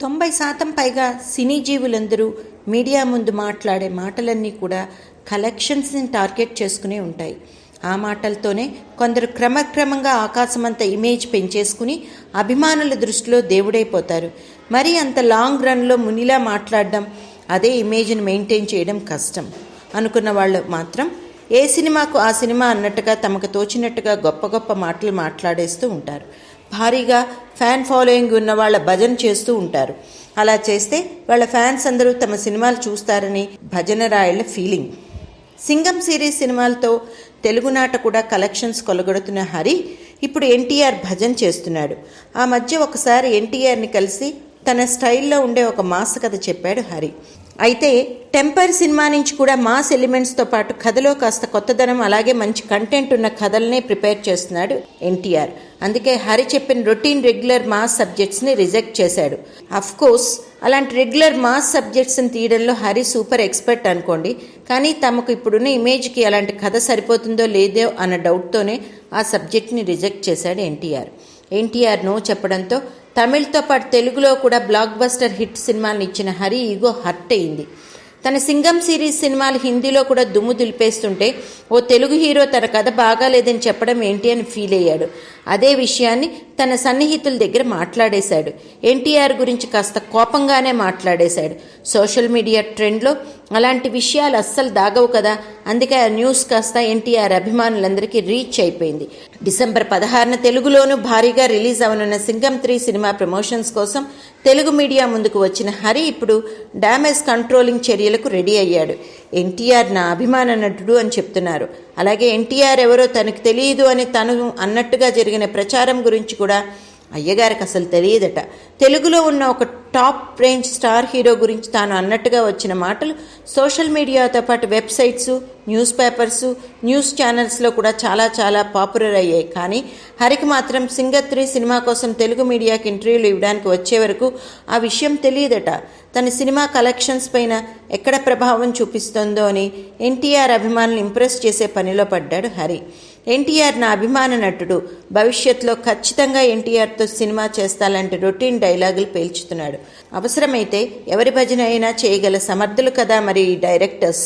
తొంభై శాతం పైగా సినీ జీవులందరూ మీడియా ముందు మాట్లాడే మాటలన్నీ కూడా కలెక్షన్స్ని టార్గెట్ చేసుకునే ఉంటాయి. ఆ మాటలతోనే కొందరు క్రమక్రమంగా ఆకాశమంత ఇమేజ్ పెంచేసుకుని అభిమానుల దృష్టిలో దేవుడైపోతారు. మరి అంత లాంగ్ రన్లో మునిలా మాట్లాడడం అదే ఇమేజ్ని మెయింటైన్ చేయడం కష్టం అనుకున్న వాళ్ళు మాత్రం ఏ సినిమాకు ఆ సినిమా అన్నట్టుగా తమకు తోచినట్టుగా గొప్ప గొప్ప మాటలు మాట్లాడేస్తూ ఉంటారు. భారీగా ఫ్యాన్ ఫాలోయింగ్ ఉన్న వాళ్ళ భజన చేస్తూ ఉంటారు. అలా చేస్తే వాళ్ళ ఫ్యాన్స్ అందరూ తమ సినిమాలు చూస్తారని భజన రాయళ్ళ ఫీలింగ్. సింగం సిరీస్ సినిమాలతో తెలుగునాట కూడా కలెక్షన్స్ కొలగొడుతున్న హరి ఇప్పుడు ఎన్టీఆర్ భజన చేస్తున్నాడు. ఆ మధ్య ఒకసారి ఎన్టీఆర్ని కలిసి తన స్టైల్లో ఉండే ఒక మాస్ కథ చెప్పాడు హరి. అయితే టెంపర్ సినిమా నుంచి కూడా మాస్ ఎలిమెంట్స్తో పాటు కథలో కాస్త కొత్తదనం అలాగే మంచి కంటెంట్ ఉన్న కథలనే ప్రిపేర్ చేస్తున్నాడు ఎన్టీఆర్. అందుకే హరి చెప్పిన రొటీన్ రెగ్యులర్ మాస్ సబ్జెక్ట్స్ని రిజెక్ట్ చేశాడు. అఫ్ కోర్స్ అలాంటి రెగ్యులర్ మాస్ సబ్జెక్ట్స్ని తీయడంలో హరి సూపర్ ఎక్స్పర్ట్ అనుకోండి. కానీ తమకు ఇప్పుడున్న ఇమేజ్కి అలాంటి కథ సరిపోతుందో లేదో అన్న డౌట్తోనే ఆ సబ్జెక్ట్ని రిజెక్ట్ చేశాడు ఎన్టీఆర్. ఎన్టీఆర్ నో చెప్పడంతో తమిళ్తో పాటు తెలుగులో కూడా బ్లాక్ బస్టర్ హిట్ సినిమాలను ఇచ్చిన హరి ఈగో హర్ట్ అయింది. తన సింగం సిరీస్ సినిమాలు హిందీలో కూడా దుమ్ము దులిపేస్తుంటే ఓ తెలుగు హీరో తన కథ బాగాలేదని చెప్పడం ఏంటి అని ఫీల్ అయ్యాడు. అదే విషయాన్ని తన సన్నిహితుల దగ్గర మాట్లాడేశాడు. ఎన్టీఆర్ గురించి కాస్త కోపంగానే మాట్లాడేశాడు. సోషల్ మీడియా ట్రెండ్లో అలాంటి విషయాలు అస్సలు దాగవు కదా. అందుకే ఆ న్యూస్ కాస్త ఎన్టీఆర్ అభిమానులందరికీ రీచ్ అయిపోయింది. డిసెంబర్ పదహారున తెలుగులోనూ భారీగా రిలీజ్ అవనున్న సింగం త్రీ సినిమా ప్రమోషన్స్ కోసం తెలుగు మీడియా ముందుకు వచ్చిన హరి ఇప్పుడు డ్యామేజ్ కంట్రోలింగ్ చర్యలకు రెడీ అయ్యాడు. ఎన్టీఆర్ నా అభిమాన నటుడు అని చెప్తున్నారు. అలాగే ఎన్టీఆర్ ఎవరో తనకు తెలియదు అని తను అన్నట్టుగా జరిగిన ప్రచారం గురించి కూడా కూడా అయ్యగారికి అసలు తెలియదట. తెలుగులో ఉన్న ఒక టాప్ రేంజ్ స్టార్ హీరో గురించి తాను అన్నట్టుగా వచ్చిన మాటలు సోషల్ మీడియాతో పాటు వెబ్సైట్స్ న్యూస్ పేపర్స్ న్యూస్ ఛానల్స్లో కూడా చాలా చాలా పాపులర్ అయ్యాయి. కానీ హరికి మాత్రం సింగత్రి సినిమా కోసం తెలుగు మీడియాకి ఇంటర్వ్యూలు ఇవ్వడానికి వచ్చే వరకు ఆ విషయం తెలియదట. తన సినిమా కలెక్షన్స్ పైన ఎక్కడ ప్రభావం చూపిస్తుందో అని ఎన్టీఆర్ అభిమానులు ఇంప్రెస్ చేసే పనిలో పడ్డాడు హరి. ఎన్టీఆర్ నా అభిమాన నటుడు. భవిష్యత్తులో ఖచ్చితంగా ఎన్టీఆర్తో సినిమా చేస్తాలంటే రొటీన్ డైలాగులు పేల్చుతున్నాడు. అవసరమైతే ఎవరి భజన అయినా చేయగల సమర్థులు కదా మరి డైరెక్టర్స్?